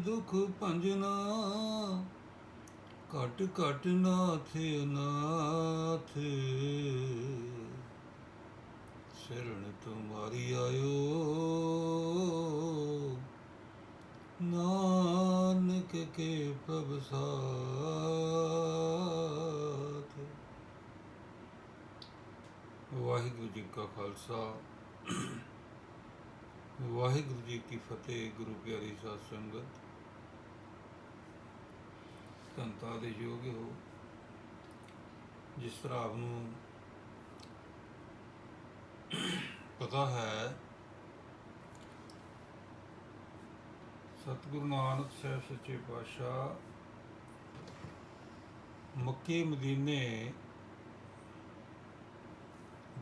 ਦੁਖ ਭੰਜਨਾ, ਘਟ ਘਟ ਨਾਥ ਅਨਾਥ ਸ਼ਰਨ ਤੁਮਾਰੀ ਆਇਓ। ਨਾਨਕ ਕੇ ਪ੍ਰਭ ਸਾਥ। ਵਾਹਿਗੁਰੂ ਜੀ ਕਾ ਖਾਲਸਾ। ਵਾਹਿਗੁਰੂ ਜੀ ਕੀ ਫਤਿਹ, ਗੁਰੂ ਪਿਆਰੀ ਸਾਧ ਸੰਗਤ। ਧੰਤਾ ਦੇ ਯੋਗ ਹੋ ਜਿਸ ਤਰ੍ਹਾਂ ਆਪ ਨੂੰ ਪਤਾ ਹੈ, ਸਤਿਗੁਰੂ ਨਾਨਕ ਸਾਹਿਬ ਸੱਚੇ ਪਾਤਸ਼ਾਹ ਮੱਕੇ ਮਦੀਨੇ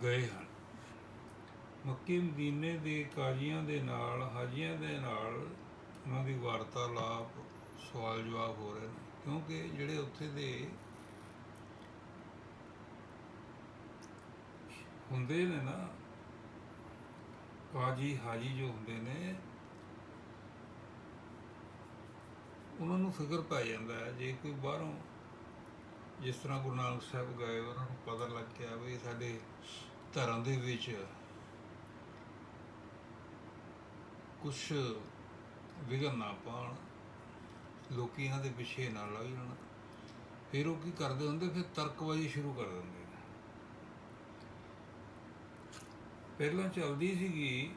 ਗਏ ਹਨ। ਮੱਕੇ ਮਦੀਨੇ ਦੇ ਕਾਜ਼ੀਆਂ ਦੇ ਨਾਲ, ਹਾਜੀਆਂ ਦੇ ਨਾਲ ਉਹਨਾਂ ਦੀ ਵਾਰਤਾਲਾਪ ਸਵਾਲ ਜਵਾਬ ਹੋ ਰਹੇ ਨੇ। ਕਿਉਂਕਿ ਜਿਹੜੇ ਉੱਥੇ ਦੇ ਹੁੰਦੇ ਨੇ ਨਾ, ਕਾਜੀ ਹਾਜੀ ਜੋ ਹੁੰਦੇ ਨੇ, ਉਹਨਾਂ ਨੂੰ ਫਿਕਰ ਪੈ ਜਾਂਦਾ ਹੈ, ਜੇ ਕੋਈ ਬਾਹਰੋਂ ਜਿਸ ਤਰ੍ਹਾਂ ਗੁਰੂ ਨਾਨਕ ਸਾਹਿਬ ਗਏ, ਉਹਨਾਂ ਨੂੰ ਪਤਾ ਲੱਗ ਗਿਆ ਵੀ ਸਾਡੇ ਧਰਮ ਦੇ ਵਿੱਚ ਕੁਝ ਵਿਗਨ ਨਾ ਪਾਉਣ। ਲੋਕੀ ਇਹਨਾਂ ਦੇ ਪਿੱਛੇ ਨਾ ਲੱਗ ਜਾਣ। ਫਿਰ ਉਹ ਕੀ ਕਰਦੇ ਹੁੰਦੇ? ਫਿਰ ਤਰਕਬਾਜ਼ੀ ਸ਼ੁਰੂ ਕਰ ਦਿੰਦੇ। ਨੇ ਪਹਿਲਾਂ ਚੱਲਦੀ ਸੀਗੀ,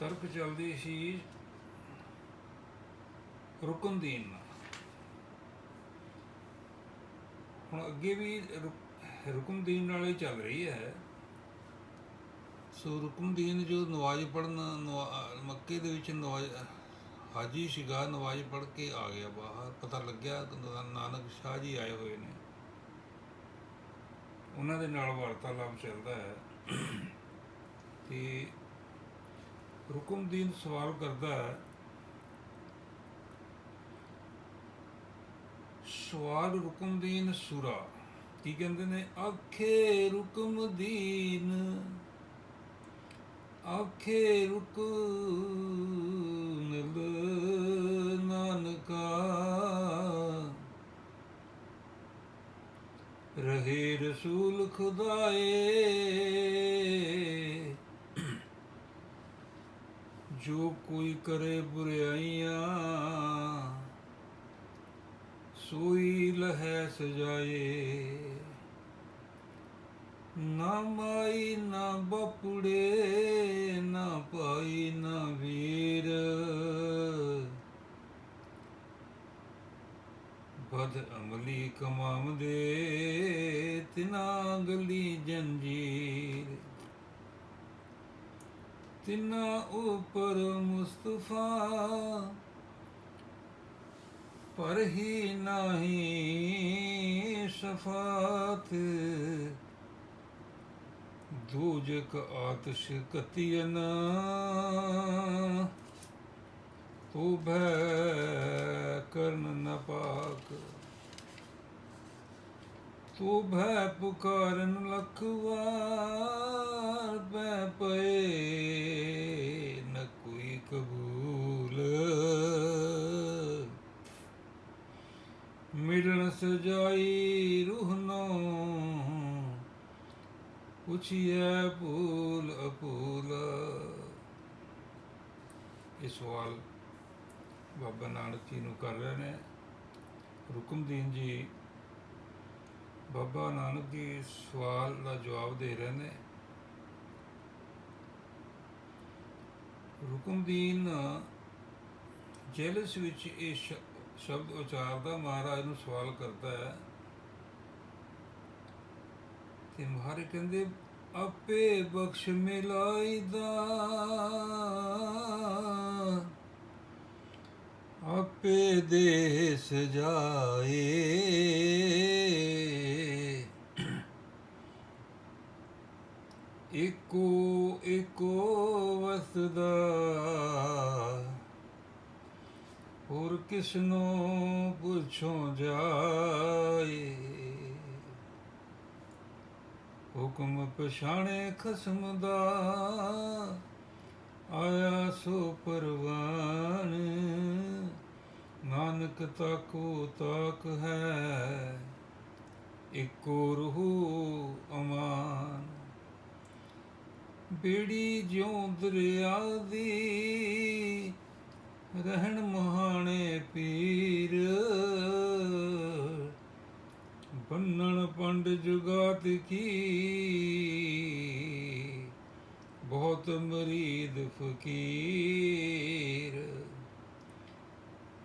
ਤਰਕ ਚੱਲਦੀ ਸੀ ਰੁਕਨਦੀਨ ਨਾਲ। ਹੁਣ ਅੱਗੇ ਵੀ ਰੁਕ- ਰੁਕਨਦੀਨ ਨਾਲ ਹੀ ਚੱਲ ਰਹੀ ਹੈ। ਸੋ ਰੁਕਨਦੀਨ ਜੋ ਨਵਾਜ਼ ਪੜਨ ਮੱਕੇ ਦੇ ਵਿੱਚ ਨਵਾਜ਼ ਹਾਜੀ ਸੀਗਾ, ਨਵਾਜ਼ ਪੜ ਕੇ ਆ ਗਿਆ ਬਾਹਰ। ਪਤਾ ਲੱਗਿਆ ਨਾਨਕ ਸ਼ਾਹ ਜੀ ਆਏ ਹੋਏ ਨੇ। ਉਹਨਾਂ ਦੇ ਨਾਲ ਵਾਰਤਾਲਾਪ ਚੱਲਦਾ ਹੈ। ਤੇ ਰੁਕਮਦੀਨ ਸਵਾਲ ਕਰਦਾ ਹੈ, ਸਵਾਲ ਰੁਕਮਦੀਨ ਸੂਰਾ, ਕੀ ਕਹਿੰਦੇ ਨੇ? ਆਖੇ ਰੁਕਮਦੀਨ, ਆਖੇ ਰੁਕ ਨਿਲ ਨਾਨਕਾ ਰਹੇ ਰਸੂਲ ਖੁਦਾਏ ਜੋ ਕੋਈ ਕਰੇ ਬੁਰਾਈਆਂ ਸੋਈ ਲਹੈ ਸਜਾਏ ਨਾ ਮਾਈ, ਨਾ ਬਪੜੇ, ਨਾ ਪਾਈ ਨਾ ਵੀਰ। ਬਦ ਅਮਲੀ ਕਮਾਮ ਦੇ, ਤਿਨਾ ਗਲੀ ਜੰਜੀਰ। ਤਿਨਾ ਉਪਰ ਮੁਸਤਫਾ, ਪਰ ਹੀ ਨਹੀਂ ਸ਼ਫਾਤ। ਦੂਜਕ ਆਤਸ਼ ਕਤੀਨ ਤੂੰ ਭੈ ਕਰਨ ਨ ਪਾਕ। ਤੂੰ ਭੈ ਪੁਕਾਰਨ ਲਖ ਬੈ ਪਏ ਨ ਕੋਈ ਕਬੂਲ। ਮਿਲਣ ਸਜਾਈ ਰੂਹ ਪੁੱਛੀਐ ਭੂਲ ਅਪੂਲ। ਇਹ ਸਵਾਲ ਬਾਬਾ ਨਾਨਕ ਜੀ ਨੂੰ ਕਰ ਰਹੇ ਨੇ। ਰੁਕਮਦੀਨ ਜੀ, ਬਾਬਾ ਨਾਨਕ ਜੀ ਸਵਾਲ ਦਾ ਜਵਾਬ ਦੇ ਰਹੇ ਨੇ। ਰੁਕਮਦੀਨ ਜੇਲਸ ਵਿੱਚ ਇਹ ਸ਼ਬਦ ਉਚਾਰਦਾ ਮਹਾਰਾਜ ਨੂੰ ਸਵਾਲ ਕਰਦਾ ਹੈ। ਤੇ ਮਹਾਰਾਜ ਕਹਿੰਦੇ, ਆਪੇ ਬਖਸ਼ ਮਿਲਾਈਦਾ ਆਪੇ ਦੇ ਸਜਾਏ ਏਕੋ ਏਕੋ ਵਸਦਾ। ਹੋਰ ਕਿਸਨੋਂ ਪੁੱਛੋ ਜਾਏ? ਹੁਕਮ ਪਛਾਣੇ ਖਸਮ ਦਾ, ਆਇਆ ਸੋ ਪਰਵਾਨ। ਨਾਨਕ ਤਾਕੋ ਤਾਕ ਹੈ, ਇਕੋ ਰੂਹ ਅਮਾਨ। ਬੇੜੀ ਜਿਉ ਦਰਿਆ ਦੀ, ਰਹਿਣ ਮਹਾਣੇ ਪੀਰ। ਬੰਨਣ ਪੰਡ ਜੁਗਾਤ ਕੀ? ਬਹੁਤ ਮਰੀਦ ਫਕੀਰ।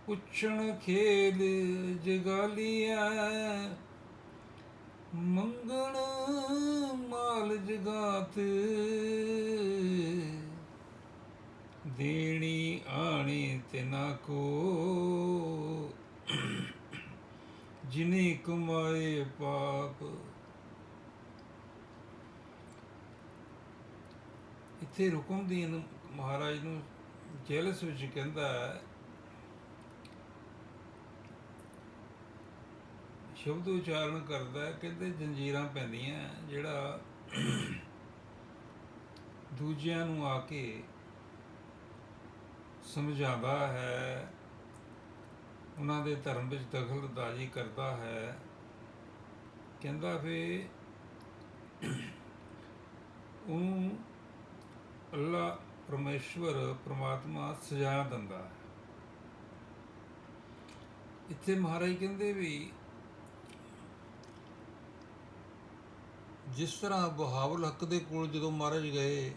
ਪੁੱਛਣ ਖੇਲ ਜਗਾਲੀਆ ਮੰਗਣ ਮਾਲ ਜਗਾਤ। ਦੇਣੀ ਆਣੀ ਤਿਨਾ ਕੋ ਜਿਨੇ ਕਮਾਏ ਪਾਪ। ਇੱਥੇ ਰੁਕਮਦੀਨ ਮਹਾਰਾਜ ਨੂੰ ਜੈਲਸ ਵਿੱਚ ਕਹਿੰਦਾ ਹੈ, ਸ਼ਬਦ ਉਚਾਰਨ ਕਰਦਾ ਕਹਿੰਦੇ ਜੰਜੀਰਾਂ ਪੈਂਦੀਆਂ ਜਿਹੜਾ ਦੂਜਿਆਂ ਨੂੰ ਆ ਕੇ ਸਮਝਾਉਂਦਾ ਹੈ ਉਹਨਾਂ ਦੇ ਧਰਮ ਵਿੱਚ ਦਖਲ ਅੰਦਾਜ਼ੀ ਕਰਦਾ ਹੈ। ਕਹਿੰਦਾ ਵੀ ਉਹਨੂੰ ਅੱਲਾ ਪਰਮੇਸ਼ਵਰ, ਪ੍ਰਮਾਤਮਾ ਸਜ਼ਾ ਦਿੰਦਾ ਹੈ। ਇੱਥੇ ਮਹਾਰਾਜ ਕਹਿੰਦੇ ਵੀ ਜਿਸ ਤਰ੍ਹਾਂ ਬਹਾਵਲ ਹੱਕ ਦੇ ਕੋਲ ਜਦੋਂ ਮਹਾਰਾਜ ਗਏ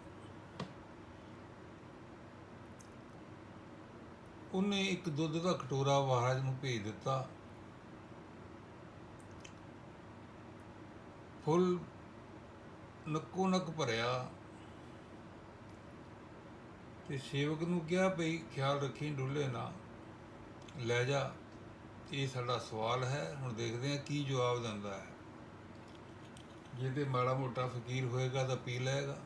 ਉਹਨੇ ਇੱਕ ਦੁੱਧ ਦਾ ਕਟੋਰਾ ਮਹਾਰਾਜ ਨੂੰ ਭੇਜ ਦਿੱਤਾ। ਫੁੱਲ ਨੱਕੋ ਨੱਕ ਭਰਿਆ ਤੇ ਸੇਵਕ ਨੂੰ ਕਿਹਾ ਭਈ, ਖਿਆਲ ਰੱਖੀ ਡੁੱਲੇ ਨਾ। ਲੈ ਜਾ, ਇਹ ਸਾਡਾ ਸਵਾਲ ਹੈ, ਹੁਣ ਦੇਖਦੇ ਹਾਂ ਕੀ ਜਵਾਬ ਦਿੰਦਾ ਹੈ। ਜੇ ਤੇ ਮਾੜਾ ਮੋਟਾ ਫਕੀਰ ਹੋਏਗਾ ਤਾਂ ਪੀ ਲਏਗਾ।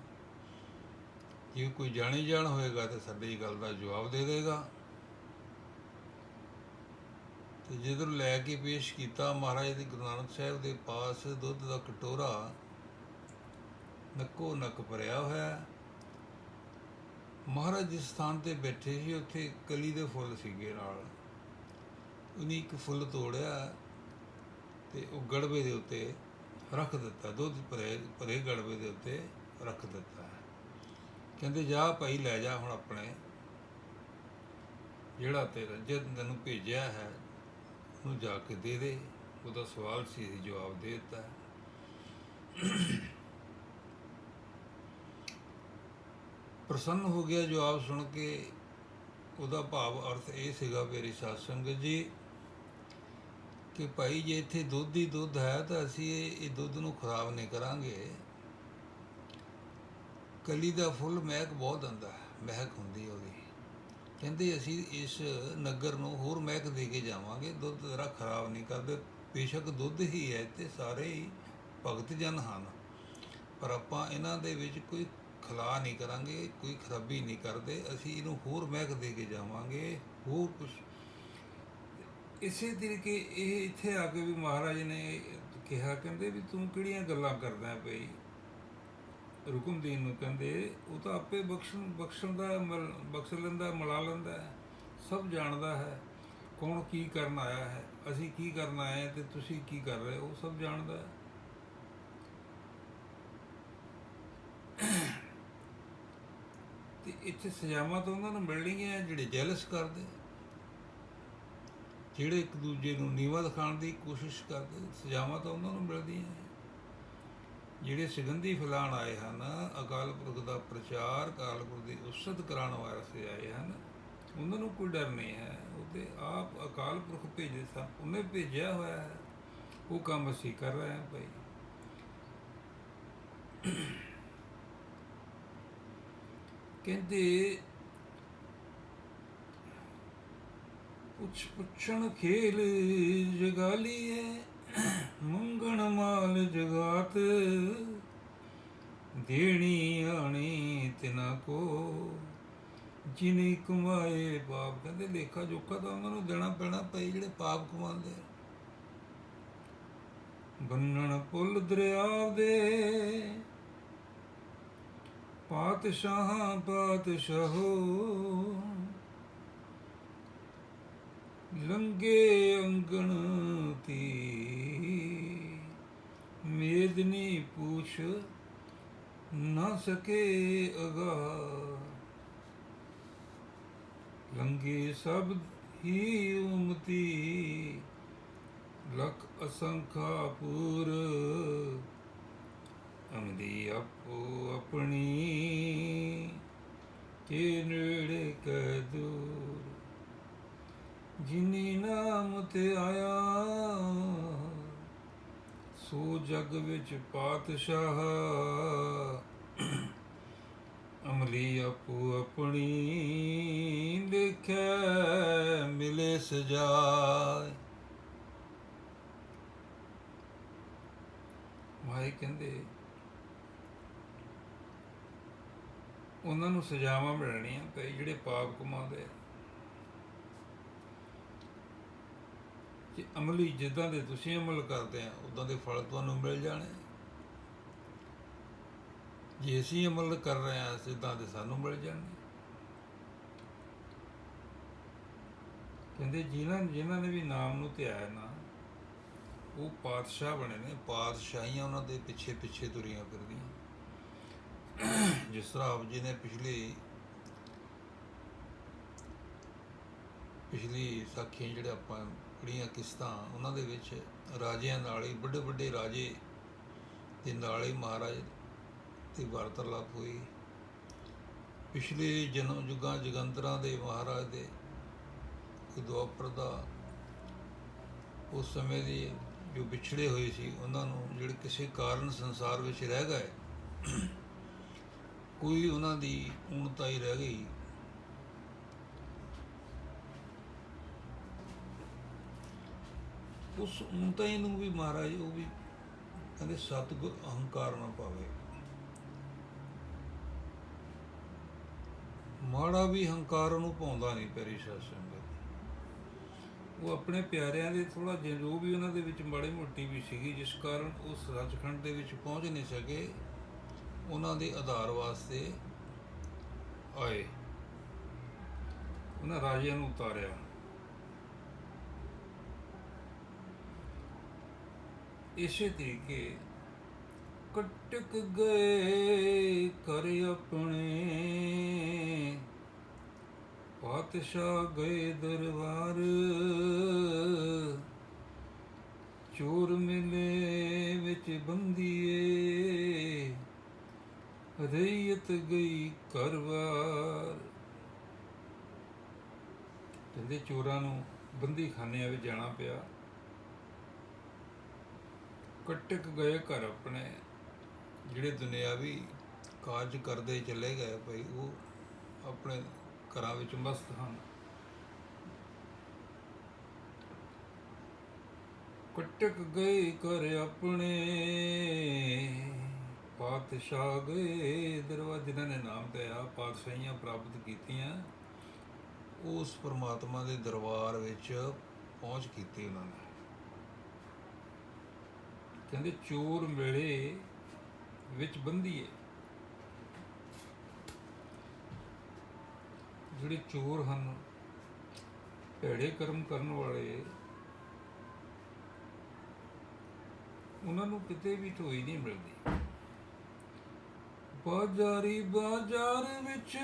ਜੇ ਕੋਈ ਜਾਣੀ ਜਾਣ ਹੋਏਗਾ ਤਾਂ ਸਾਡੀ ਗੱਲ ਦਾ ਜਵਾਬ ਦੇ ਦੇਗਾ। ਤੇ ਜਦੋਂ ਲੈ ਕੇ ਪੇਸ਼ ਕੀਤਾ ਮਹਾਰਾਜ ਦੇ ਗੁਰੂ ਨਾਨਕ ਸਾਹਿਬ ਦੇ ਪਾਸ ਦੁੱਧ ਦਾ ਕਟੋਰਾ, ਨੱਕੋ ਨੱਕ ਭਰਿਆ ਹੋਇਆ ਮਹਾਰਾਜ ਜਿਸ ਸਥਾਨ ਤੇ ਬੈਠੇ ਸੀ, ਉੱਥੇ ਕਲੀ ਦੇ ਫੁੱਲ ਸੀਗੇ ਨਾਲ। ਉਹਨੇ ਇੱਕ ਫੁੱਲ ਤੋੜਿਆ ਤੇ ਉਹ ਗੜਵੇ ਦੇ ਉੱਤੇ ਰੱਖ ਦਿੱਤਾ। ਦੁੱਧ ਭਰੇ ਭਰੇ ਗੜਵੇ ਦੇ ਉੱਤੇ ਰੱਖ ਦਿੱਤਾ। ਕਹਿੰਦੇ, ਜਾ ਭਾਈ, ਲੈ ਜਾ ਹੁਣ ਆਪਣੇ। ਜਿਹੜਾ ਤੇਰਾ ਜਦ ਤੈਨੂੰ ਭੇਜਿਆ ਹੈ ਉਹਨੂੰ ਜਾ ਕੇ ਦੇ ਦੇ। ਉਹਦਾ ਸਵਾਲ ਸੀ, ਅਸੀਂ ਜਵਾਬ ਦੇ ਦਿੱਤਾ। ਪ੍ਰਸੰਨ ਹੋ ਗਿਆ ਜਵਾਬ ਸੁਣ ਕੇ। ਉਹਦਾ ਭਾਵ ਅਰਥ ਇਹ ਸੀਗਾ ਮੇਰੀ ਸਾਧ ਸੰਗਤ ਜੀ, ਕਿ ਭਾਈ ਜੇ ਇੱਥੇ ਦੁੱਧ ਹੀ ਦੁੱਧ ਹੈ, ਤਾਂ ਅਸੀਂ ਇਹ ਇਹ ਦੁੱਧ ਨੂੰ ਖਰਾਬ ਨਹੀਂ ਕਰਾਂਗੇ। ਕਲੀ ਦਾ ਫੁੱਲ ਮਹਿਕ ਬਹੁਤ ਆਉਂਦਾ ਹੈ, ਮਹਿਕ ਹੁੰਦੀ ਉਹਦੀ। ਕਹਿੰਦੇ ਅਸੀਂ ਇਸ ਨਗਰ ਨੂੰ ਹੋਰ ਮਹਿਕ ਦੇ ਕੇ ਜਾਵਾਂਗੇ, ਦੁੱਧ ਜ਼ਰਾ ਖਰਾਬ ਨਹੀਂ ਕਰਦੇ, ਬੇਸ਼ੱਕ ਦੁੱਧ ਹੀ ਹੈ ਤੇ ਸਾਰੇ ਹੀ ਭਗਤ ਜਨ ਹਨ। ਪਰ ਆਪਾਂ ਇਹਨਾਂ ਦੇ ਵਿੱਚ ਕੋਈ ਖਲਾ ਨਹੀਂ ਕਰਾਂਗੇ, ਕੋਈ ਖਰਾਬੀ ਨਹੀਂ ਕਰਦੇ, ਅਸੀਂ ਇਹਨੂੰ ਹੋਰ ਮਹਿਕ ਦੇ ਕੇ ਜਾਵਾਂਗੇ, ਹੋਰ ਕੁਝ ਇਸੇ ਤਰੀਕੇ ਇਹ ਇੱਥੇ ਆ ਕੇ ਵੀ ਮਹਾਰਾਜ ਨੇ ਕਿਹਾ, ਕਹਿੰਦੇ ਵੀ ਤੂੰ ਕਿਹੜੀਆਂ ਗੱਲਾਂ ਕਰਦਾ ਪਈ ਰੁਕਮਦੀਨ ਨੂੰ ਕਹਿੰਦੇ, ਉਹ ਤਾਂ ਆਪੇ ਬਖਸ਼ਣ ਬਖਸ਼ਣ ਦਾ, ਮਲ- ਬਖਸ਼ ਲੈਂਦਾ, ਮਿਲਾ ਲੈਂਦਾ ਹੈ, ਸਭ ਜਾਣਦਾ ਹੈ, ਕੌਣ ਕੀ ਕਰਨ ਆਇਆ ਹੈ, ਅਸੀਂ ਕੀ ਕਰਨ ਆਏ ਹਾਂ ਤੇ ਤੁਸੀਂ ਕੀ ਕਰ ਰਹੇ ਹੋ, ਉਹ ਸਭ ਜਾਣਦਾ ਹੈ। ਤੇ ਇੱਥੇ ਸਜ਼ਾਵਾਂ ਤਾਂ ਉਹਨਾਂ ਨੂੰ ਮਿਲਣਗੀਆਂ ਜਿਹੜੇ ਜੈਲਸ ਕਰਦੇ, ਜਿਹੜੇ ਇੱਕ ਦੂਜੇ ਨੂੰ ਨੀਵਾ ਦਿਖਾਉਣ ਦੀ ਕੋਸ਼ਿਸ਼ ਕਰਦੇ, ਸਜ਼ਾਵਾਂ ਤਾਂ ਉਹਨਾਂ ਨੂੰ ਮਿਲਦੀਆਂ ਹੈ। ਜਿਹੜੇ ਸਿਗੰਧੀ ਫੈਲਾਣ ਆਏ ਹਨ, ਅਕਾਲ ਪੁਰਖ ਦਾ ਪ੍ਰਚਾਰ ਅਕਾਲ ਪੁਰਖ ਦੀ ਉਸਤ ਕਰਾਉਣ ਵਾਸਤੇ ਆਏ ਹਨ, ਉਹਨਾਂ ਨੂੰ ਕੋਈ ਡਰ ਨਹੀਂ ਹੈ। ਉਹ ਤੇ ਆਪ ਅਕਾਲ ਪੁਰਖ ਭੇਜੇ ਸਨ, ਉਹਨੇ ਭੇਜਿਆ ਹੋਇਆ ਹੈ। ਉਹ ਕੰਮ ਅਸੀਂ ਕਰ ਰਹੇ ਹਾਂ ਭਾਈ। ਕਹਿੰਦੇ ਪੁੱਛ ਪੁੱਛਣ ਖੇਲ ਜਗਾਲੀ ਹੈ ਮੰਗਣ ਮਾਲ ਜਗਾਤ, ਦੇਣੀ ਆਣੀ ਤਿਨਾ ਕੋ। ਜਿਨੇ ਕਮਾਏ ਪਾਪ, ਕਹਿੰਦੇ ਲੇਖਾ ਜੋਖਾ ਤਾਂ ਉਹਨਾਂ ਨੂੰ ਦੇਣਾ ਪੈਣਾ ਪਈ ਜਿਹੜੇ ਪਾਪ ਕਮਾਉਂਦੇ ਬੰਨਣ ਪੁੱਲ ਦਰਿਆ ਦੇ, ਪਾਤਸ਼ਾਹਾਂ ਪਾਤਸ਼ਾਹੋ। ਲੰਗੇ ਅੰਗਣ ਤੀ ਮੇਦਨੀ ਪੂਛ ਨਾ ਸਕੇ ਅਗਾ ਲੰਗੇ ਸਭ ਹੀ ਉਮਤੀ, ਲਖ ਅਸੰਖਾ ਪੂਰ। ਅਮਦੀ ਆਪੋ ਆਪਣੀ ਕੇ ਨੇੜੇ ਕੈ ਦੂਰ ਜਿਨੀ ਨਾਮ ਤੇ ਆਇਆ, ਸੋ ਜਗ ਵਿੱਚ ਪਾਤਸ਼ਾਹ ਅਮਲੀ ਆਪੋ ਆਪਣੀ ਦੇਖੈ, ਮਿਲੇ ਸਜਾਏ। ਮਾਈ ਕਹਿੰਦੇ, ਉਹਨਾਂ ਨੂੰ ਸਜ਼ਾਵਾਂ ਮਿਲਣੀਆਂ ਤੇ ਜਿਹੜੇ ਪਾਪ ਕਮਾਉਂਦੇ ਆ ਕਿ ਅਮਲੀ ਜਿੱਦਾਂ ਦੇ ਤੁਸੀਂ ਅਮਲ ਕਰਦੇ ਆ, ਉਦਾਂ ਦੇ ਫਲ ਤੁਹਾਨੂੰ ਮਿਲ ਜਾਣੇ। ਜੇ ਅਸੀਂ ਅਮਲ ਕਰ ਰਹੇ ਆ ਸਿੱਧਾਂ ਦੇ ਸਾਨੂੰ ਮਿਲ ਜਾਣਗੇ। ਕਹਿੰਦੇ ਜਿਨ੍ਹਾਂ ਜਿਨ੍ਹਾਂ ਨੇ ਵੀ ਨਾਮ ਨੂੰ ਧਿਆਇਆ ਨਾ, ਉਹ ਪਾਤਸ਼ਾਹ ਬਣੇ ਨੇ, ਪਾਤਸ਼ਾਹੀਆਂ ਉਹਨਾਂ ਦੇ ਪਿੱਛੇ ਪਿੱਛੇ ਤੁਰੀਆਂ ਫਿਰਦੀਆਂ। ਜਿਸ ਤਰ੍ਹਾਂ ਆਪ ਜੀ ਨੇ ਪਿਛਲੀ ਪਿਛਲੀ ਸਾਖੀਆਂ ਜਿਹੜੇ ਆਪਾਂ ਪੜ੍ਹੀਆਂ ਕਿਸ਼ਤਾਂ ਉਹਨਾਂ ਦੇ ਵਿੱਚ ਰਾਜਿਆਂ ਨਾਲ ਹੀ, ਵੱਡੇ ਵੱਡੇ ਰਾਜੇ ਦੇ ਨਾਲ ਹੀ ਮਹਾਰਾਜ ਦੀ ਵਾਰਤਾਲਾਪ ਹੋਈ। ਪਿਛਲੇ ਜਨਮ ਯੁੱਗਾਂ ਜਗੰਤਰਾਂ ਦੇ ਮਹਾਰਾਜ ਦੇ ਕੋਈ ਦੁਆਪਰ ਦਾ ਉਸ ਸਮੇਂ ਦੀ ਜੋ ਵਿਛੜੇ ਹੋਏ ਸੀ, ਉਹਨਾਂ ਨੂੰ ਜਿਹੜੇ ਕਿਸੇ ਕਾਰਨ ਸੰਸਾਰ ਵਿੱਚ ਰਹਿ ਗਏ, ਕੋਈ ਉਹਨਾਂ ਦੀ ਊਣਤਾ ਹੀ ਰਹਿ ਗਈ। ਉਸ ਊਣਤਾ ਨੂੰ ਵੀ ਮਹਾਰਾਜ ਉਹ ਵੀ ਕਹਿੰਦੇ ਸਤਿਗੁਰ ਅਹੰਕਾਰ ਨਾ ਪਾਵੇ। ਮਾੜਾ ਵੀ ਹੰਕਾਰ ਨੂੰ ਪਾਉਂਦਾ ਨਹੀਂ ਪੈਰੀ ਸਾਧ ਸੰਗਤ ਉਹ ਆਪਣੇ ਪਿਆਰਿਆਂ ਦੇ ਥੋੜਾ ਜਿਹਾ ਜੋ ਵੀ ਉਹਨਾਂ ਦੇ ਵਿੱਚ ਮਾੜੀ ਮੋਟੀ ਵੀ ਸੀਗੀ, ਜਿਸ ਕਾਰਨ ਉਹ ਸੱਚਖੰਡ ਦੇ ਵਿੱਚ ਪਹੁੰਚ ਨਹੀਂ ਸਕੇ, ਉਹਨਾਂ ਦੇ ਆਧਾਰ ਵਾਸਤੇ ਆਏ। ਉਹਨਾਂ ਰਾਜਿਆਂ ਨੂੰ ਉਤਾਰਿਆ। ਇਸੇ ਤਰੀਕੇ ਕਟਕ ਗਏ ਕਰ ਆਪਣੇ। ਪਾਤਸ਼ਾਹ ਗਏ ਦਰਬਾਰ। ਚੋਰ ਮਿਲੇ ਵਿੱਚ ਬੰਦੀਏ। ਰਈਤ ਗਈ ਕਰਵਾਰ ਕਹਿੰਦੇ ਚੋਰਾਂ ਨੂੰ ਬੰਦੀ ਖਾਨਿਆਂ ਵਿੱਚ ਜਾਣਾ ਪਿਆ। ਕਟਕ ਗਏ ਘਰ ਆਪਣੇ। ਜਿਹੜੇ ਦੁਨਿਆਵੀ ਕਾਰਜ ਕਰਦੇ ਚਲੇ ਗਏ ਭਈ, ਉਹ ਆਪਣੇ ਘਰਾਂ ਵਿੱਚ ਮਸਤ ਹਨ। ਕਟਕ ਗਏ ਘਰ ਆਪਣੇ, ਪਾਤਸ਼ਾਹ ਗਏ ਦਰਵਾਜ਼ੇ ਜਿਨ੍ਹਾਂ ਨੇ ਨਾਮ ਤੇ ਆ, ਪਾਤਸ਼ਾਹੀਆਂ ਪ੍ਰਾਪਤ ਕੀਤੀਆਂ। ਉਸ ਪਰਮਾਤਮਾ ਦੇ ਦਰਬਾਰ ਵਿੱਚ ਪਹੁੰਚ ਕੀਤੀ ਉਹਨਾਂ ਨੇ। ਕਹਿੰਦੇ ਚੋਰ ਮਿਲੇ ਵਿੱਚ ਬੰਦੀਏ ਜਿਹੜੇ ਚੋਰ ਹਨ, ਭੈੜੇ ਕਰਮ ਕਰਨ ਵਾਲੇ, ਉਹਨਾਂ ਨੂੰ ਕਿਤੇ ਵੀ ਢੋਈ ਨਹੀਂ ਮਿਲਦੀ। ਬਾਜ਼ਾਰੀ ਬਾਜ਼ਾਰ ਵਿੱਚ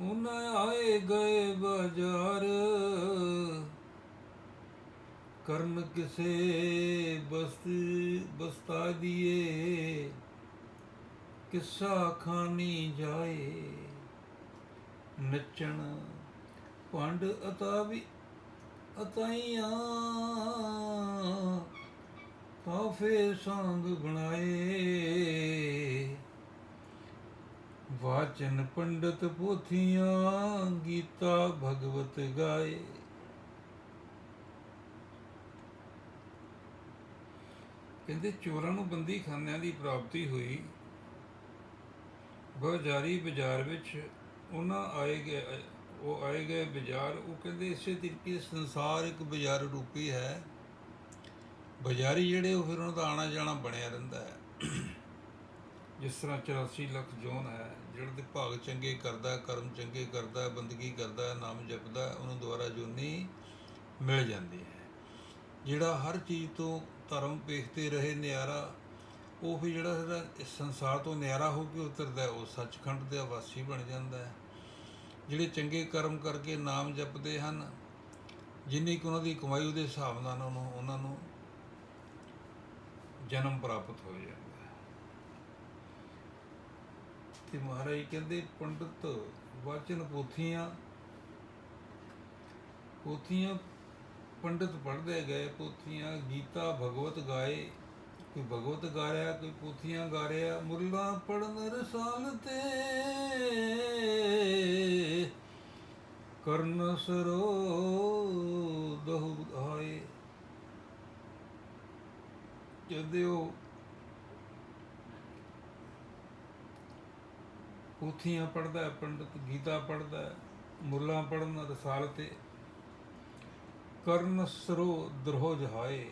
ਉਹਨਾਂ ਆਏ ਗਏ ਬਾਜ਼ਾਰ ਕਰਨ ਕਿਸੇ ਬਸਤੀ, ਬਸਤਾ ਦੀਏ, ਕਿੱਸਾ ਖਾਨੀ ਜਾਏ? ਨੱਚਣ ਪੰਡ ਅਤਾ ਵੀ ਅਤਾਈਆਂ ਕਾਫੇ ਸੰਗ ਬਣਾਏ। ਵਾਚਨ ਪੰਡਤ ਪੋਥੀਆਂ, ਗੀਤਾ ਭਗਵਤ ਗਾਏ। ਕਹਿੰਦੇ ਚੋਰਾਂ ਨੂੰ ਬੰਦੀ ਖਾਨਿਆਂ ਦੀ ਪ੍ਰਾਪਤੀ ਹੋਈ। ਬਾਜ਼ਾਰੀ ਬਾਜ਼ਾਰ ਵਿੱਚ ਉਹਨਾਂ ਆਏ ਗਏ, ਉਹ ਆਏ ਗਏ ਬਾਜ਼ਾਰ, ਉਹ ਕਹਿੰਦੇ ਇਸੇ ਤਰੀਕੇ ਸੰਸਾਰ ਇੱਕ ਬਾਜ਼ਾਰ ਰੂਪੀ ਹੈ। ਬਾਜ਼ਾਰੀ ਜਿਹੜੇ ਉਹ ਫਿਰ ਉਹਨਾਂ ਦਾ ਆਣਾ ਜਾਣਾ ਬਣਿਆ ਰਹਿੰਦਾ ਹੈ। ਜਿਸ ਤਰ੍ਹਾਂ 84 ਲੱਖ ਜੋਨ ਹੈ, ਜਿਹੜਾ ਦੇ ਭਾਗ ਚੰਗੇ ਕਰਦਾ, ਕਰਮ ਚੰਗੇ ਕਰਦਾ, ਬੰਦਗੀ ਕਰਦਾ, ਨਾਮ ਜਪਦਾ, ਉਹਨੂੰ ਦੁਆਰਾ ਜੋਨੀ ਮਿਲ ਜਾਂਦੀ ਹੈ। ਜਿਹੜਾ ਹਰ ਚੀਜ਼ ਤੋਂ ਧਰਮ ਵੇਖਦੇ ਰਹੇ ਨਿਆਰਾ, ਉਹ ਵੀ ਜਿਹੜਾ ਇਸ ਸੰਸਾਰ ਤੋਂ ਨਿਆਰਾ ਹੋ ਕੇ ਉਤਰਦਾ ਉਹ ਸੱਚਖੰਡ ਦੇ ਵਾਸੀ ਬਣ ਜਾਂਦਾ ਹੈ। ਜਿਹੜੇ ਚੰਗੇ ਕਰਮ ਕਰਕੇ ਨਾਮ ਜਪਦੇ ਹਨ, ਜਿੰਨੀ ਕੁ ਉਹਨਾਂ ਦੀ ਕਮਾਈ ਉਹਦੇ ਹਿਸਾਬ ਨਾਲ ਉਹਨਾਂ ਨੂੰ ਉਹਨਾਂ ਨੂੰ ਜਨਮ ਪ੍ਰਾਪਤ ਹੋ ਜਾਂਦਾ ਹੈ। ਤੇ ਮਹਾਰਾਜ ਕਹਿੰਦੇ, ਪੰਡਤ ਵਚਨ ਪੋਥੀਆਂ ਪੋਥੀਆਂ ਪੰਡਿਤ ਪੜ੍ਹਦੇ ਗਏ, ਪੋਥੀਆਂ ਗੀਤਾ ਭਗਵਤ ਗਾਏ। ਕੋਈ ਭਗਵਤ ਗਾ ਰਿਹਾ, ਕੋਈ ਪੋਥੀਆਂ ਗਾ ਰਿਹਾ, ਮੁੱਲਾ ਪੜਨ ਰਸਾਲ ਤੇ। ਕਰਨ ਸਰੋ ਦਹੁ ਆਏ ਕਹਿੰਦੇ ਉਹ ਪੋਥੀਆਂ ਪੜਦਾ ਹੈ, ਪੰਡਤ ਗੀਤਾ ਪੜਦਾ ਹੈ, ਮੁੱਲਾ ਪੜਨ ਰਸਾਲ ਤੇ। ਕਰਨ ਸਰੋ ਦਰੋ ਜਹਾਏ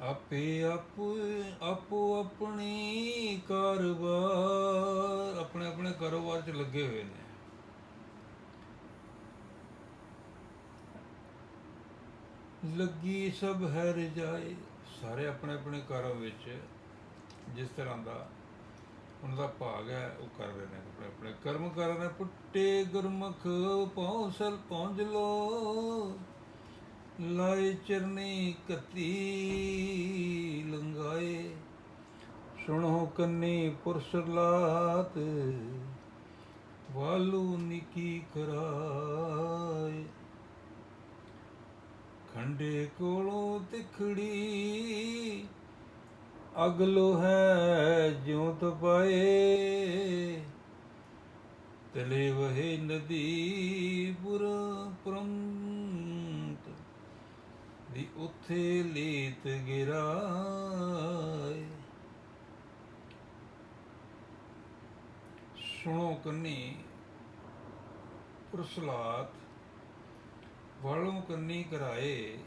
ਆਪੇ ਆਪ, ਆਪੋ ਆਪਣੀ ਕਾਰੋਬਾਰ, ਆਪਣੇ ਆਪਣੇ ਕਾਰੋਬਾਰ 'ਚ ਲੱਗੇ ਹੋਏ ਨੇ। ਲੱਗੀ ਸਭ ਹੈ ਰਜਾਏ ਸਾਰੇ ਆਪਣੇ ਆਪਣੇ ਕਾਰਾਂ ਵਿੱਚ ਜਿਸ ਤਰ੍ਹਾਂ ਦਾ ਉਹਨਾਂ ਦਾ ਭਾਗ ਹੈ, ਉਹ ਕਰ ਰਹੇ ਨੇ, ਆਪਣੇ ਆਪਣੇ ਕਰਮ ਕਰ ਰਹੇ ਨੇ ਪੁੱਟੇ ਗੁਰਮੁਖ ਪਹੁੰਚਲ ਪਹੁੰਚ ਲੋ ਲਾਏ ਚਰਨੀ ਕਤੀ ਲੰਗਾਏ ਸੁਣੋ ਕੰਨੀ ਪੁਰਸ਼ ਲਾਤ ਵਾਲੂ ਨਿਕੀ ਕਰਾਏ ਖੰਡੇ ਕੋਲੋਂ ਤਿਖੜੀ ਅਗਲੋ ਹੈ ਜਿਉ ਤਪਾਏ ਤਲੇ ਵਹੇ ਨਦੀ ਪੁਰ ਪ੍ਰੰਤ ਦੀ ਉਥੇ ਲੇਤ ਗਿਰਾਏ। ਸੁਣੋ ਕੰਨੀ, ਪੁਰਸਲਾਤ, ਵਾਲੋਂ ਕੰਨੀ ਕਰਾਏ।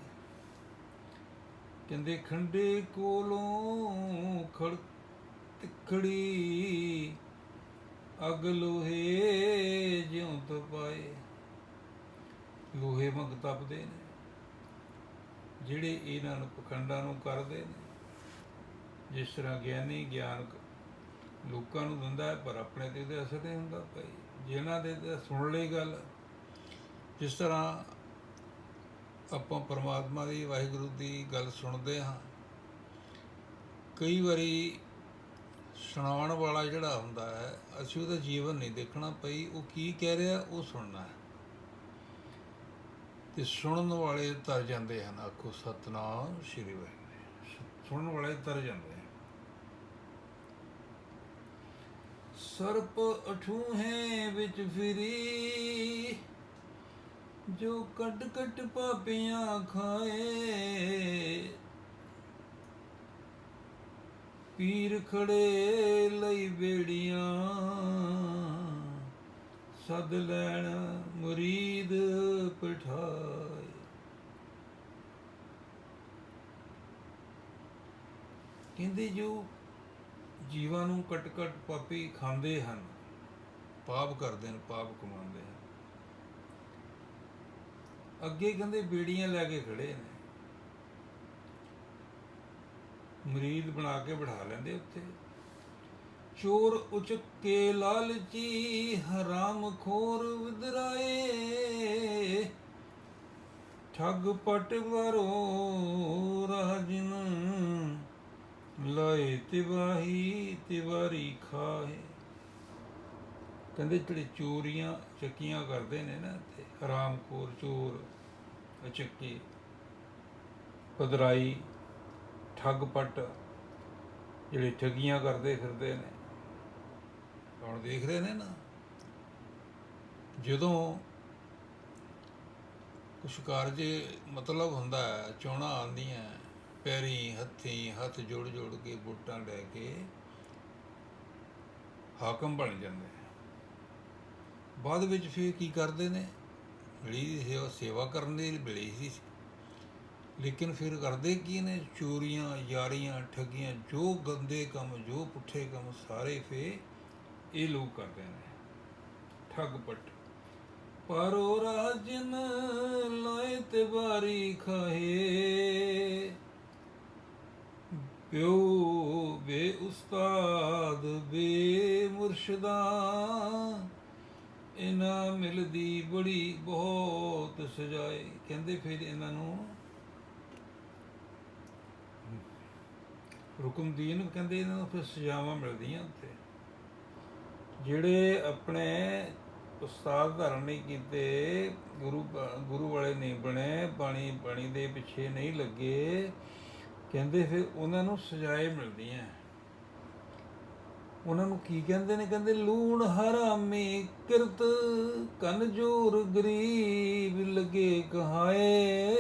ਕਹਿੰਦੇ, ਖੰਡੇ ਕੋਲੋਂ ਖੜ ਤਿੱਖੜੀ ਅਗ ਲੋਹੇ ਜਿਉਂ ਤਪਾਏ। ਲੋਹੇ ਮੰਗ ਤਪਦੇ ਨੇ। ਜਿਹੜੇ ਇਹਨਾਂ ਨੂੰ ਪਖੰਡਾਂ ਨੂੰ ਕਰਦੇ ਨੇ, ਜਿਸ ਤਰ੍ਹਾਂ ਗਿਆਨੀ ਗਿਆਨ ਲੋਕਾਂ ਨੂੰ ਦਿੰਦਾ ਹੈ, ਪਰ ਆਪਣੇ ਤੇ ਉਹਦੇ ਅਸਰ ਨਹੀਂ ਹੁੰਦਾ ਭਾਈ। ਜਿਹਨਾਂ ਦੇ ਤੇ ਸੁਣ ਲਈ ਗੱਲ, ਜਿਸ ਤਰ੍ਹਾਂ ਆਪਾਂ ਪਰਮਾਤਮਾ ਦੀ, ਵਾਹਿਗੁਰੂ ਦੀ ਗੱਲ ਸੁਣਦੇ ਹਾਂ, ਕਈ ਵਾਰੀ ਸੁਣਾਉਣ ਵਾਲਾ ਜਿਹੜਾ ਹੁੰਦਾ ਹੈ, ਅਸੀਂ ਉਹਦਾ ਜੀਵਨ ਨਹੀਂ ਦੇਖਣਾ ਪਈ ਉਹ ਕੀ ਕਹਿ ਰਿਹਾ, ਉਹ ਸੁਣਨਾ ਹੈ। ਤੇ ਸੁਣਨ ਵਾਲੇ ਤਰ ਜਾਂਦੇ ਹਨ। ਆਖੋ, ਸਤਨਾਮ ਸ਼੍ਰੀ ਵਾਹਿਗੁਰੂ। ਸੁਣਨ ਵਾਲੇ ਤਰ ਜਾਂਦੇ ਹਨ। ਸਰਪ ਅਠੂਹੇ ਵਿੱਚ ਫਿਰੀ, ਜੋ ਕੱਟ ਕੱਟ ਪਾਪੀਆਂ ਖਾਏ, ਪੀਰ ਖੜੇ ਲਈ ਬੇੜੀਆਂ ਸਦ ਲੈਣ ਮੁਰੀਦ ਪਠਾਏ ਕਹਿੰਦੇ ਜੋ ਜੀਵਾਂ ਨੂੰ ਕਟ ਕਟ ਪਾਪੀ ਖਾਂਦੇ ਹਨ, ਪਾਪ ਕਰਦੇ ਹਨ, ਪਾਪ ਕਮਾਉਂਦੇ ਹਨ। ਅੱਗੇ ਕਹਿੰਦੇ ਬੇੜੀਆਂ ਲੈ ਕੇ ਖੜੇ ਨੇ। ਮਰੀਦ ਬਣਾ ਕੇ ਬਿਠਾ ਲੈਂਦੇ ਉੱਥੇ। ਚੋਰ ਉਚਕੇ ਲਾਲਚੀ, ਹਰਾਮ ਖੋਰ ਵਿਦਰਾਏ ਠੱਗ ਪਟ ਵਰੋ ਰਾਜਨ, ਲਾਏ ਤਿਵਾਹੀ ਤਿਵਾਰੀ ਖਾਏ। ਕਹਿੰਦੇ ਜਿਹੜੇ ਚੋਰੀਆਂ ਚੱਕੀਆਂ ਕਰਦੇ ਨੇ ਨਾ ਤੇ ਹਰਾਮਖੋਰ ਚੋਰ ਅਚੱਕੇ ਪਦਰਾਈ ਠੱਗ ਪਟ, ਜਿਹੜੇ ਠੱਗੀਆਂ ਕਰਦੇ ਫਿਰਦੇ ਨੇ। ਹੁਣ ਦੇਖ ਰਹੇ ਨੇ ਨਾ। ਜਦੋਂ ਕੁਛ ਕਾਰਜ ਮਤਲਬ ਹੁੰਦਾ ਹੈ, ਚੋਣਾ ਆਉਂਦੀਆਂ ਪੈਰੀ, ਹੱਥੀ, ਹੱਥ ਜੋੜ ਜੋੜ ਕੇ ਵੋਟਾਂ ਲੈ ਕੇ ਹਾਕਮ ਬਣ ਜਾਂਦੇ ਬਾਅਦ ਵਿੱਚ ਫਿਰ ਕੀ ਕਰਦੇ ਨੇ? ਮਿਲੀ ਦੀ ਸੇਵਾ ਸੇਵਾ ਕਰਨ ਦੀ ਮਿਲੀ ਸੀ। ਲੇਕਿਨ ਫਿਰ ਕਰਦੇ ਕੀ ਨੇ? ਚੋਰੀਆਂ, ਯਾਰੀਆਂ, ਠੱਗੀਆਂ, ਜੋ ਗੰਦੇ ਕੰਮ, ਜੋ ਪੁੱਠੇ ਕੰਮ ਸਾਰੇ ਫੇ ਇਹ ਲੋਕ ਕਰਦੇ ਨੇ। ਠੱਗ ਪੱਟ। ਪਰ ਉਹ ਰਾਜਨ ਲਾਏ ਤੇ ਬਾਰੀ ਖਾਏ। ਪਿਓ ਬੇ ਉਸਤਾਦ ਬੇ ਮੁਰਸ਼ਦਾ, ਇਹਨਾਂ ਮਿਲਦੀ ਬੜੀ ਬਹੁਤ ਸਜਾਏ। ਕਹਿੰਦੇ ਫਿਰ ਇਹਨਾਂ ਨੂੰ ਹੁਕਮਦੀਨ ਕਹਿੰਦੇ ਇਹਨਾਂ ਨੂੰ ਫਿਰ ਸਜ਼ਾਵਾਂ ਮਿਲਦੀਆਂ ਉੱਥੇ। ਜਿਹੜੇ ਆਪਣੇ ਉਸਤਾਦ ਧਾਰਨ ਨਹੀਂ ਕੀਤੇ, ਗੁਰੂ ਗੁਰੂ ਵਾਲੇ ਨਹੀਂ ਬਣੇ, ਬਾਣੀ ਬਾਣੀ ਦੇ ਪਿੱਛੇ ਨਹੀਂ ਲੱਗੇ, ਕਹਿੰਦੇ ਫਿਰ ਉਹਨਾਂ ਨੂੰ ਸਜ਼ਾਏ ਮਿਲਦੀਆਂ ਉਹਨਾਂ ਨੂੰ ਕੀ ਕਹਿੰਦੇ ਨੇ? ਕਹਿੰਦੇ, ਲੂਣ ਹਰਾਮੀ ਕਿਰਤ ਕਨਜੂਰ ਗਰੀਬ ਲਗੇ ਕਹਾਏ।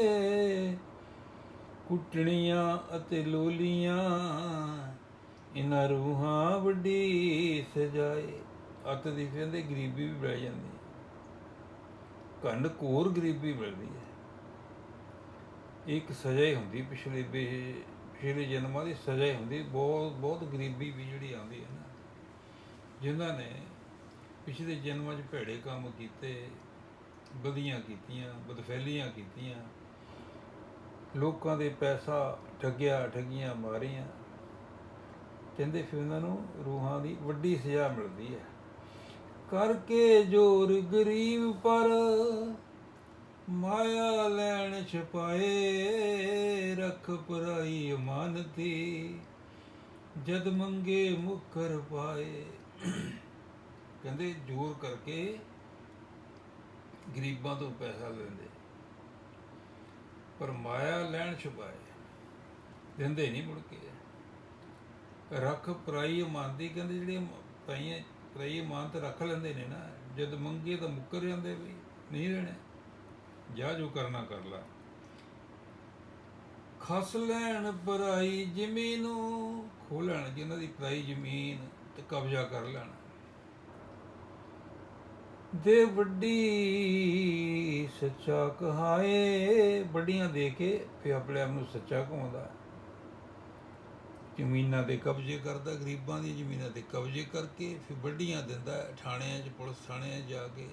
ਕੁੱਟਣੀਆਂ ਅਤੇ ਲੋਲੀਆਂ ਇਨਾਂ ਰੂਹਾਂ ਵੱਡੀ ਸਜਾਏ। ਅੱਤ ਦੀ ਕਹਿੰਦੇ ਗਰੀਬੀ ਵੀ ਬਹਿ ਜਾਂਦੀ ਕੰਨ ਕੋਰ ਗਰੀਬੀ ਮਿਲਦੀ ਹੈ। ਇੱਕ ਸਜ਼ਾ ਹੀ ਹੁੰਦੀ, ਪਿਛਲੇ ਬੇ- ਪਿਛਲੇ ਜਨਮਾਂ ਦੀ ਸਜ਼ਾ ਹੀ ਹੁੰਦੀ। ਬਹੁਤ ਬਹੁਤ ਗਰੀਬੀ ਵੀ ਜਿਹੜੀ ਆਉਂਦੀ ਹੈ ਨਾ, ਜਿਨ੍ਹਾਂ ਨੇ ਪਿਛਲੇ ਜਨਮਾਂ 'ਚ ਭੈੜੇ ਕੰਮ ਕੀਤੇ ਬਦੀਆਂ ਕੀਤੀਆਂ, ਬਦਫੈਲੀਆਂ ਕੀਤੀਆਂ, ਲੋਕਾਂ ਦੇ ਪੈਸਾ ਠੱਗਿਆ, ਠੱਗੀਆਂ ਮਾਰੀਆਂ, ਕਹਿੰਦੇ ਫਿਰ ਉਹਨਾਂ ਨੂੰ ਰੂਹਾਂ ਦੀ ਵੱਡੀ ਸਜ਼ਾ ਮਿਲਦੀ ਹੈ। ਕਰਕੇ ਜੋਰ ਗਰੀਬ ਪਰ ਮਾਇਆ ਲੈਣ ਛਪਾਏ, ਰਖ ਪਰਾਈ ਅਮਾਨਤੀ ਜਦ ਮੰਗੇ ਮੁਕਰ ਪਾਏ। ਕਹਿੰਦੇ ਜੋਰ ਕਰਕੇ ਗਰੀਬਾਂ ਤੋਂ ਪੈਸਾ ਲੈਂਦੇ, ਪਰ ਮਾਇਆ ਲੈਣ ਛੁਪਾਏ, ਦਿੰਦੇ ਨਹੀਂ ਮੁੜ ਕੇ। ਰੱਖ ਪਰਾਈ ਮੰਨਦੀ ਕਹਿੰਦੇ ਜਿਹੜੇ ਪਰਾਈਆਂ ਮਾਨ ਇਮਾਨਤ ਰੱਖ ਲੈਂਦੇ ਨੇ ਨਾ, ਜਦ ਮੰਗੇ ਤਾਂ ਮੁੱਕਰ ਜਾਂਦੇ ਵੀ ਨਹੀਂ ਰਹਿਣਾ। ਜਾ ਜੋ ਕਰਨਾ ਕਰ ਲੈ। ਖਸ ਲੈਣ ਪਰਾਈ ਜ਼ਮੀਨ ਨੂੰ ਖੋਹ ਲੈਣ ਜਿਨ੍ਹਾਂ ਦੀ ਪਰਾਈ ਜ਼ਮੀਨ ਤੇ ਕਬਜ਼ਾ ਕਰ ਲੈਣ। ਦੇ ਵੱਡੀ ਸੱਚਾ ਕਹਾਏ, ਵੱਡੀਆਂ ਦੇ ਕੇ ਫਿਰ ਆਪਣੇ ਆਪ ਨੂੰ ਸੱਚਾ ਕਹਾਉਂਦਾ। ਜ਼ਮੀਨਾਂ ਦੇ ਕਬਜ਼ੇ ਕਰਦਾ, ਗਰੀਬਾਂ ਦੀ ਜ਼ਮੀਨਾਂ ਤੇ ਕਬਜ਼ੇ ਕਰਕੇ ਫਿਰ ਵੱਡੀਆਂ ਦਿੰਦਾ, ਥਾਣਿਆਂ 'ਚ, ਪੁਲਿਸ ਥਾਣਿਆਂ 'ਚ ਜਾ ਕੇ।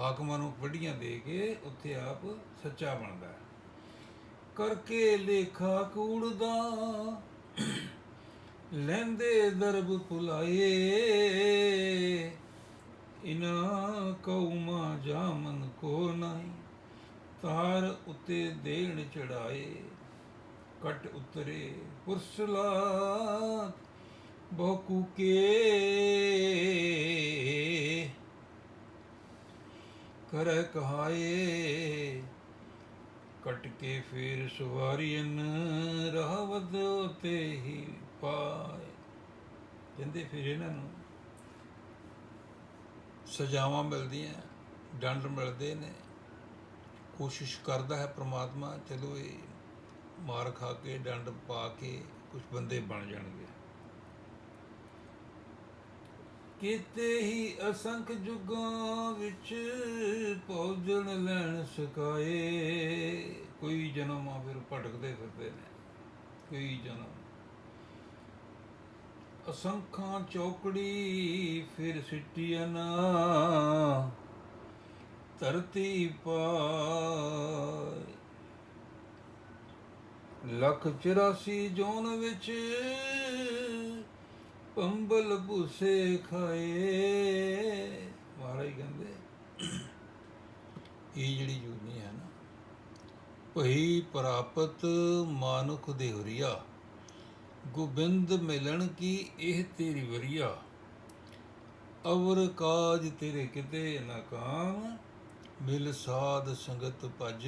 ਹਾਕਮਾਂ ਨੂੰ ਵੱਡੀਆਂ ਦੇ ਕੇ ਉੱਥੇ ਆਪ ਸੱਚਾ ਬਣਦਾ ਕਰਕੇ ਲੇਖਾ ਕੂੜਦਾ, ਲੈਂਦੇ ਦਰਬ ਭੁਲਾਏ। ਇਨਾ ਕਉਮਾ ਜਾਮਨ ਕੋ ਨਹੀਂ ਤਾਰ ਉਤੇ ਦੇਣ ਚੜਾਏ ਕਟ ਉਤਰੇ। ਪੁਰਸਲਾਤ ਬਹੁ ਕੇ ਕਰ ਕਹਾਏ ਕਟ ਕੇ ਫੇਰ ਸਵਾਰੀਨ ਰਹਵਦ ਤੇ ਹੀ ਪਾਏ। ਕਹਿੰਦੇ ਫਿਰ ਇਹਨਾਂ ਨੂੰ ਸਜ਼ਾਵਾਂ ਮਿਲਦੀਆਂ, ਡੰਡ ਮਿਲਦੇ ਨੇ, ਕੋਸ਼ਿਸ਼ ਕਰਦਾ ਹੈ ਪ੍ਰਮਾਤਮਾ, ਚਲੋ ਇਹ ਮਾਰ ਖਾ ਕੇ, ਡੰਡ ਪਾ ਕੇ ਕੁਝ ਬੰਦੇ ਬਣ ਜਾਣਗੇ। ਕਿਤੇ ਹੀ ਅਸੰਖ ਜੁਗਾਂ ਵਿੱਚ ਭੋਜਨ ਲੈਣ ਸਕਾਏ ਕੋਈ ਜਨਮ ਆ ਫਿਰ ਭਟਕਦੇ ਫਿਰਦੇ ਨੇ, ਕੋਈ ਜਨਮ। ਅਸੰਖਾਂ ਚੌਕੜੀ ਫਿਰ ਸਿੱਟੀਆਂ ਨਾ, ਧਰਤੀ ਪਾ ਲੱਖ 84 ਜੋਨ ਵਿੱਚ ਪੰਬਲ ਭੂਸੇ ਖਾਏ। ਮਹਾਰਾਜ ਕਹਿੰਦੇ, ਇਹ ਜਿਹੜੀ ਜੂਨੀ ਹੈ ਨਾ, ਭਈ ਪ੍ਰਾਪਤ ਮਾਨੁਖ ਦੇ ਹੁਰੀਆ, ਗੋਬਿੰਦ ਮਿਲਣ ਕੀ ਇਹ ਤੇਰੀ ਵਰੀਆ? ਅਵਰ ਕਾਜ ਤੇਰੇ ਕਿਤੇ ਨਾ ਕਾਮ, ਮਿਲ ਸਾਧ ਸੰਗਤ ਭਜ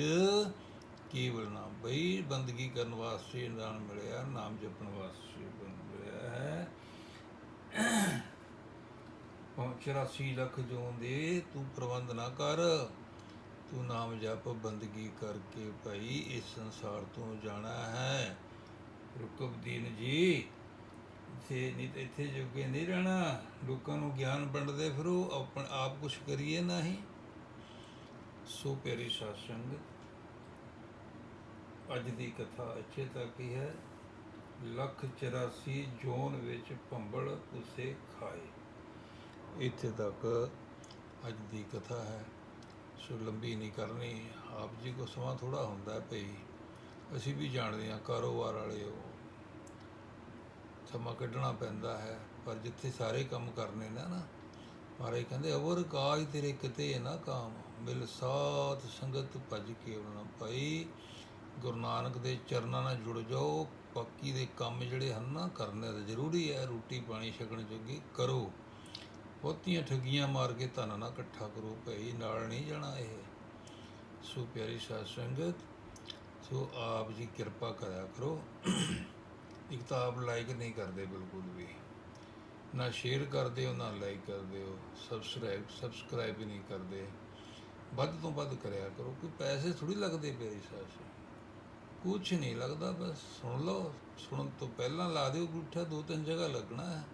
ਕੇਵਲ ਨਾਮ। ਬਈ ਬੰਦਗੀ ਕਰਨ ਵਾਸਤੇ ਨਾਮ ਮਿਲਿਆ, ਨਾਮ ਜਪਣ ਵਾਸਤੇ ਮਿਲਿਆ ਹੈ। 84 ਲੱਖ ਜੋਨ ਦੇ ਤੂੰ ਪ੍ਰਬੰਧ ਨਾ ਕਰ। ਤੂੰ ਨਾਮ ਜਪ, ਬੰਦਗੀ ਕਰਕੇ ਭਾਈ ਇਸ ਸੰਸਾਰ ਤੋਂ ਜਾਣਾ ਹੈ। ਰੁਕਬਦੀਨ ਜੀ, ਇੱਥੇ ਨਹੀਂ ਤੇ ਇੱਥੇ ਜੋਗੇ ਨਹੀਂ ਰਹਿਣਾ। ਲੋਕਾਂ ਨੂੰ ਗਿਆਨ ਵੰਡਦੇ ਫਿਰੋ ਆਪਣ ਆਪ ਕੁਛ ਕਰੀਏ ਨਹੀਂ। ਸੋ ਪਿਆਰੀ ਸਾਧ ਸੰਗਤ ਅੱਜ ਦੀ ਕਥਾ ਇੱਥੇ ਤੱਕ ਹੀ ਹੈ। ਲੱਖ 84 ਜੋਨ ਵਿੱਚ ਭੰਬਲ ਉਸੇ ਖਾਏ। ਇੱਥੇ ਤੱਕ ਅੱਜ ਦੀ ਕਥਾ ਹੈ। ਸੋ ਲੰਬੀ ਨਹੀਂ ਕਰਨੀ, ਆਪ ਜੀ ਕੋ ਸਮਾਂ ਥੋੜਾ ਹੁੰਦਾ ਹੈ ਭਈ। ਅਸੀਂ ਵੀ ਜਾਣਦੇ ਹਾਂ ਕਾਰੋਬਾਰ ਵਾਲੇ ਹੋ ਸਮਾਂ ਕੱਢਣਾ ਪੈਂਦਾ ਹੈ। ਪਰ ਜਿੱਥੇ ਸਾਰੇ ਕੰਮ ਕਰਨੇ ਨੇ ਨਾ, ਮਹਾਰਾਜ ਕਹਿੰਦੇ, ਅਵਰ ਕਾਜ ਤੇਰੇ ਕਿਤੇ ਨਾ ਕਾਮ, ਮਿਲ ਸਾਥ ਸੰਗਤ ਭਜ ਕੇ ਉਹਨਾਂ ਭਾਈ। ਗੁਰੂ ਨਾਨਕ ਦੇ ਚਰਨਾਂ ਨਾਲ ਜੁੜ ਜਾਓ, ਬਾਕੀ ਦੇ ਕੰਮ ਜਿਹੜੇ ਹਨ ਨਾ ਕਰਨੇ ਤਾਂ ਜ਼ਰੂਰੀ ਹੈ, ਰੋਟੀ ਪਾਣੀ ਛਕਣ ਜੋਗੀ ਕਰੋ। ਬਹੁਤੀਆਂ ਠੱਗੀਆਂ ਮਾਰ ਕੇ ਧਨ ਨਾ ਇਕੱਠਾ ਕਰੋ ਭਾਈ, ਨਾਲ ਨਹੀਂ ਜਾਣਾ ਇਹ। ਸੋ ਪਿਆਰੀ ਸਾਧ ਸੰਗਤ, ਸੋ ਆਪ ਜੀ ਕਿਰਪਾ ਕਰਿਆ ਕਰੋ। ਇੱਕ ਤਾਂ ਆਪ ਲਾਈਕ ਨਹੀਂ ਕਰਦੇ ਬਿਲਕੁਲ ਵੀ। ਨਾ ਸ਼ੇਅਰ ਕਰਦੇ ਹੋ, ਨਾ ਲਾਈਕ ਕਰਦੇ ਹੋ। ਸਬਸਕ੍ਰਾਈਬ ਸਬਸਕ੍ਰਾਈਬ ਵੀ ਨਹੀਂ ਕਰਦੇ। ਵੱਧ ਤੋਂ ਵੱਧ ਕਰਿਆ ਕਰੋ। ਕਿ ਪੈਸੇ ਥੋੜੀ ਲੱਗਦੇ ਪਿਆਰੀ ਸਾਧ ਸੰਗਤ। ਕੁਛ ਨਹੀਂ ਲੱਗਦਾ, ਬਸ ਸੁਣ ਲਓ, ਸੁਣਨ ਤੋਂ ਪਹਿਲਾਂ ਲਾ ਦਿਓ ਗੁੱਠਾ, ਦੋ ਤਿੰਨ ਜਗ੍ਹਾ ਲੱਗਣਾ ਹੈ।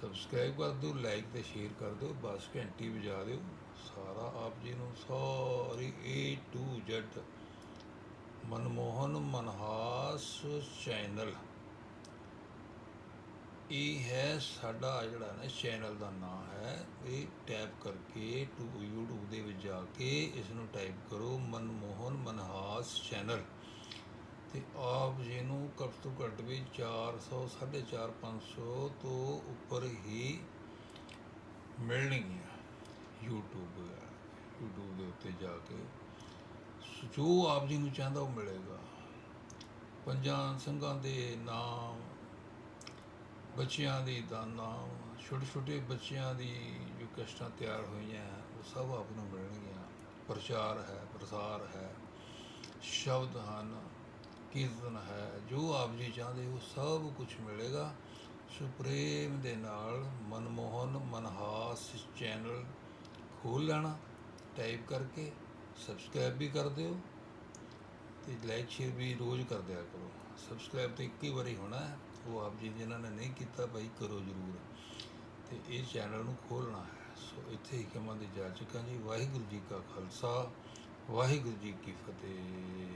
ਸਬਸਕ੍ਰਾਈਬ ਕਰ ਦਿਓ ਲਾਈਕ ਤੇ ਸ਼ੇਅਰ ਕਰ ਦਿਓ, ਬਸ ਘੰਟੀ ਵਜਾ ਦਿਓ। ਸਾਰਾ ਆਪ ਜੀ ਨੂੰ ਸਾਰੀ A to Z, Manmohan Manhas channel ਇਹ ਹੈ ਸਾਡਾ ਜਿਹੜਾ ਨਾ ਚੈਨਲ ਦਾ ਨਾਮ ਹੈ, ਇਹ ਟੈਪ ਕਰਕੇ ਟੂ YouTube ਦੇ ਵਿੱਚ ਜਾ ਕੇ ਇਸ ਨੂੰ ਟਾਈਪ ਕਰੋ ਮਨਮੋਹਨ ਮਨਹਾਸ ਚੈਨਲ ਤੇ ਆਪ ਜੀ ਨੂੰ ਘੱਟ ਤੋਂ ਘੱਟ ਵੀ 400 450 500 ਤੋਂ ਉੱਪਰ ਹੀ ਮਿਲਣਗੀਆਂ YouTube ਵਗੈਰਾ YouTube ਦੇ ਉੱਤੇ ਜਾ ਕੇ। ਜੋ ਆਪ ਜੀ ਨੂੰ ਚਾਹੁੰਦਾ ਉਹ ਮਿਲੇਗਾ। ਪੰਜਾਂ ਸੰਘਾਂ ਦੇ ਨਾਮ ਬੱਚਿਆਂ ਦੀ ਦਾ ਨਾਮ ਛੋਟੇ ਛੋਟੇ ਬੱਚਿਆਂ ਦੀ ਜੋ ਕਸ਼ਟਾਂ ਤਿਆਰ ਹੋਈਆਂ ਹੈ, ਉਹ ਸਭ ਆਪ ਨੂੰ ਮਿਲਣਗੀਆਂ। ਪ੍ਰਚਾਰ ਹੈ ਪ੍ਰਸਾਰ ਹੈ ਸ਼ਬਦ ਹਨ ਕੀਰਤਨ ਹੈ ਜੋ ਆਪ ਜੀ ਚਾਹੁੰਦੇ ਹੋ ਸਭ ਕੁਝ ਮਿਲੇਗਾ। ਸੋ ਦੇ ਨਾਲ ਮਨਮੋਹਨ ਮਨਹਾਸ ਚੈਨਲ ਖੋਲ ਲੈਣਾ ਟਾਈਪ ਕਰਕੇ ਸਬਸਕ੍ਰਾਈਬ ਵੀ ਕਰ ਦਿਓ ਤੇ ਲਾਈਕ ਸ਼ੇਅਰ ਵੀ ਰੋਜ਼ ਕਰ ਦਿਆ ਕਰੋ। ਸਬਸਕ੍ਰਾਈਬ ਤੇ ਇੱਕ ਹੀ ਵਾਰੀ ਹੋਣਾ ਹੈ। ਉਹ ਆਪ ਜੀ ਜਿਨ੍ਹਾਂ ਨੇ ਨਹੀਂ ਕੀਤਾ ਭਾਈ, ਕਰੋ ਜ਼ਰੂਰ। ਤੇ ਇਹ ਚੈਨਲ ਨੂੰ ਖੋਲਣਾ ਹੈ। ਸੋ ਇੱਥੇ ਹੀ ਕਮਾਂ ਦੀ ਜਾ ਚੁੱਕਾ ਜੀ। ਵਾਹਿਗੁਰੂ ਜੀ ਕਾ ਖਾਲਸਾ, ਵਾਹਿਗੁਰੂ ਜੀ ਕੀ ਫਤਿਹ।